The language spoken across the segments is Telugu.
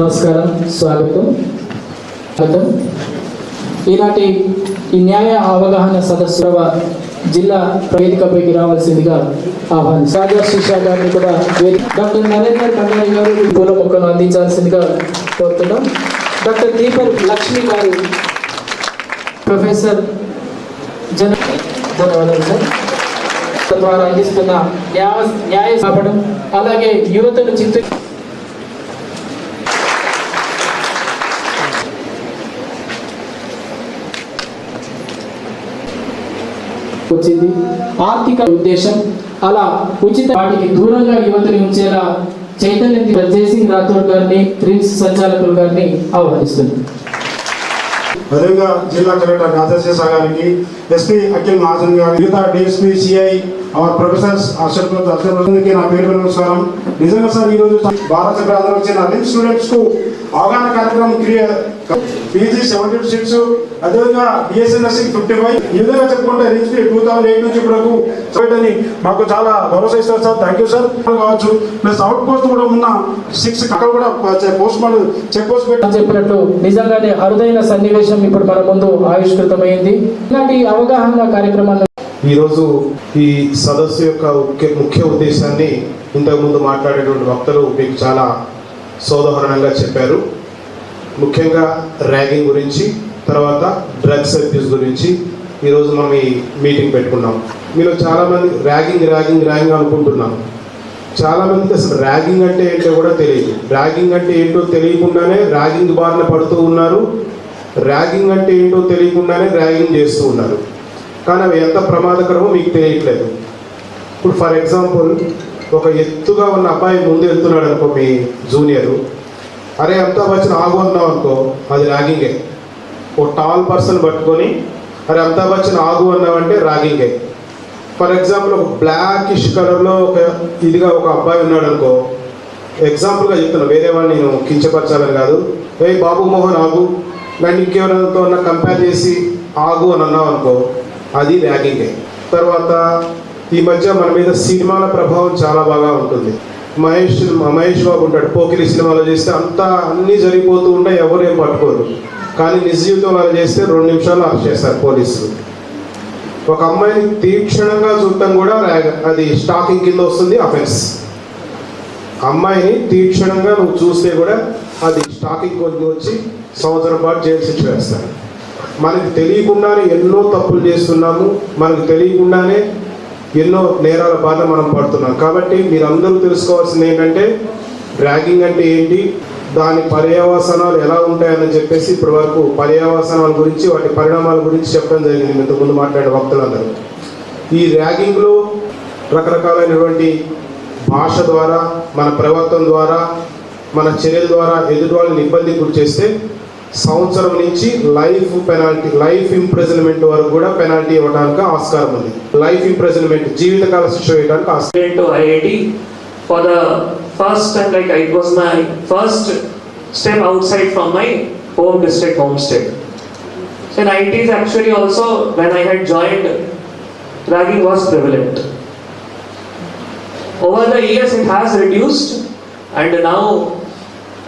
నమస్కారం స్వాగతం. స్వాగతం. ఈనాటి ఈ న్యాయ అవగాహన సదస్సు జిల్లా వేదికపైకి రావాల్సిందిగా ఆహ్వానం సాగర్ శిషా గారిని కూడా డాక్టర్ నరేందర్ కండారి గారు పూల మొక్కను అందించాల్సిందిగా కోరుతున్నాం. డాక్టర్ దీపర్ లక్ష్మి గారు ప్రొఫెసర్ జన ధన్యవాదాలు సార్. ద్వారా అందిస్తున్న న్యాయ న్యాయ సాపడం అలాగే యువతను చిత్తు వచ్చింది. ఆర్థిక ఉద్దేశం అలా ఉచిత వాటికి దూరంగా యువతని ఉంచేలా చైతన్య జయసింగ్ రాథోడ్ గారిని ప్రిన్స్ సంచాలకులు గారిని ఆహ్వానిస్తుంది అదేవిధంగా జిల్లా కలెక్టర్ రాజశేష గారికి ఎస్పీ అఖిల్ మహాజన్ గారు మిగతా DSP CI our professors Arshad నా పేరు నమస్కారం. నిజంగా సార్ ఈరోజు భారత ప్రాంతం వచ్చిన లింక్ స్టూడెంట్స్కు అవగాహన కార్యక్రమం క్రియ పీజీ సెవెంటీ సిక్స్ అదేవిధంగా బిఎస్ఎన్ నర్సింగ్ ఫిఫ్టీ ఫైవ్ ఈ విధంగా చెప్పుకుంటే రిచ్ టూ థౌసండ్ ఎయిట్ నుంచి ఇప్పటికు చేయటని మాకు చాలా భరోసా ఇస్తారు సార్. థ్యాంక్ యూ సార్ కావచ్చు. ప్లస్ అవుట్ పోస్ట్ కూడా ఉన్న సిక్స్ అక్కడ కూడా పోస్ట్ మార్టం చెక్ పోస్ట్ పెట్టి అని చెప్పినట్టు నిజంగానే అరుదైన సన్నివేశం ఇప్పుడు మన ముందు ఆవిష్కృతమైంది. ఇలాంటి అవగాహన కార్యక్రమాన్ని ఈరోజు ఈ సదస్సు యొక్క ముఖ్య ముఖ్య ఉద్దేశాన్ని ఇంతకుముందు మాట్లాడేటువంటి వక్తలు మీకు చాలా సోదహరణంగా చెప్పారు. ముఖ్యంగా ర్యాగింగ్ గురించి తర్వాత డ్రగ్స్ అబ్యూస్ గురించి ఈరోజు మనం ఈ మీటింగ్ పెట్టుకున్నాం. మీలో చాలామంది ర్యాగింగ్ ర్యాగింగ్ ర్యాగింగ్ అనుకుంటున్నాం. చాలామందికి అసలు ర్యాగింగ్ అంటే ఏంటో కూడా తెలియదు. ర్యాగింగ్ అంటే ఏంటో తెలియకుండానే ర్యాగింగ్ బారిన పడుతూ ఉన్నారు. ర్యాగింగ్ అంటే ఏంటో తెలియకుండానే ర్యాగింగ్ చేస్తూ ఉన్నారు. కానీ అవి ఎంత ప్రమాదకరమో మీకు తెలియట్లేదు. ఇప్పుడు ఫర్ ఎగ్జాంపుల్ ఒక ఎత్తుగా ఉన్న అబ్బాయి ముందు వెళ్తున్నాడు అనుకో మీ జూనియరు. అరే అంతా వచ్చిన ఆగు అన్నావు అనుకో అది ర్యాగింగే. ఓ టాల్ పర్సన్ పట్టుకొని అరే అంతా వచ్చిన ఆగు అన్నావంటే ర్యాగింగే. ఫర్ ఎగ్జాంపుల్ ఒక బ్లాకిష్ కలర్లో ఒక ఇదిగా ఒక అబ్బాయి ఉన్నాడు అనుకో ఎగ్జాంపుల్గా చెప్తున్నా వేరే వాడిని నేను కించపరచాలని కాదు. ఏ బాబు మోహన్ ఆగు. నన్ను ఇంకెవరితో ఉన్న కంపేర్ చేసి ఆగు అని అన్నావు అనుకో అది ర్యాగింగే. తర్వాత ఈ మధ్య మన మీద సినిమాల ప్రభావం చాలా బాగా ఉంటుంది. మహేష్ మహేష్ బాబు ఉంటాడు. పోకిలి సినిమాలో చేస్తే అంతా అన్నీ జరిగిపోతూ ఉంటాయి ఎవరేం పట్టుకోరు. కానీ నిజ జీవితంలో అలా చేస్తే రెండు నిమిషాలు అరెస్ట్ చేస్తారు పోలీసులు. ఒక అమ్మాయిని తీక్షణంగా చూడటం కూడా అది స్టాకింగ్ కింద వస్తుంది అఫెన్స్ అమ్మాయిని తీక్షణంగా నువ్వు చూస్తే కూడా అది స్టాకింగ్ కింద వచ్చి సంవత్సరం పాటు జైలు శిక్ష వేస్తారు. మనకి తెలియకుండానే ఎన్నో తప్పులు చేస్తున్నాము. మనకు తెలియకుండానే ఎన్నో నేరాల బాధ మనం పడుతున్నాం. కాబట్టి మీరందరూ తెలుసుకోవాల్సింది ఏంటంటే ర్యాగింగ్ అంటే ఏంటి? దాని పర్యవసనాలు ఎలా ఉంటాయని చెప్పేసి ఇప్పటి వరకు పర్యవసనాల గురించి వాటి పరిణామాల గురించి చెప్పడం జరిగింది. ఇంతకుముందు మాట్లాడే వక్తులందరూ. ఈ ర్యాగింగ్లో రకరకాలైనటువంటి భాష ద్వారా మన ప్రవర్తన ద్వారా మన చర్యల ద్వారా ఎదుటి వాళ్ళని ఇబ్బంది గురి చేస్తే సంవత్సరం నుంచి లైఫ్ పెనాల్టీ లైఫ్ ఇంప్రెజన్మెంట్ వరకు కూడా పెనాల్టీ ఇవ్వడానికి ఆస్కారం ఉంది. లైఫ్ ఇంప్రెజన్మెంట్ జీవితకాల శిక్ష వేయడానికి IIT for the first and like it was my first step outside from my home district home state since IITs actually also when I had join ragging was prevalent over the years it has reduced and now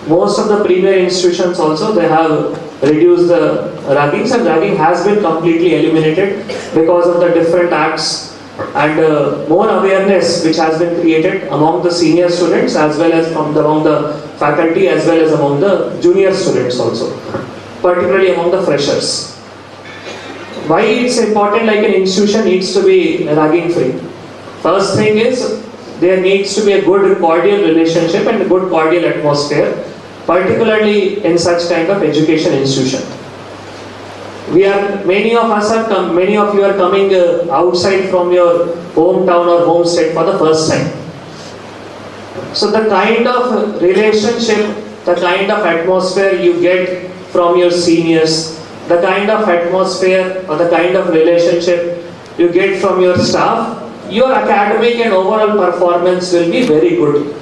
most of the premier institutions also they have reduced the raggings, and ragging has been completely eliminated because of the different acts and uh, more awareness which has been created among the senior students as well as from the, among the faculty as well as among the junior students also, particularly among the freshers. Why it's important like an institution needs to be ragging free. First thing is there needs to be a good cordial relationship and a good cordial atmosphere, particularly in such kind of education institution. We are many of us are come many of you are coming uh, outside from your hometown or home state for the first time. So the kind of relationship the kind of atmosphere you get from your seniors the kind of atmosphere or the kind of relationship you get from your staff your academic and overall performance will be very good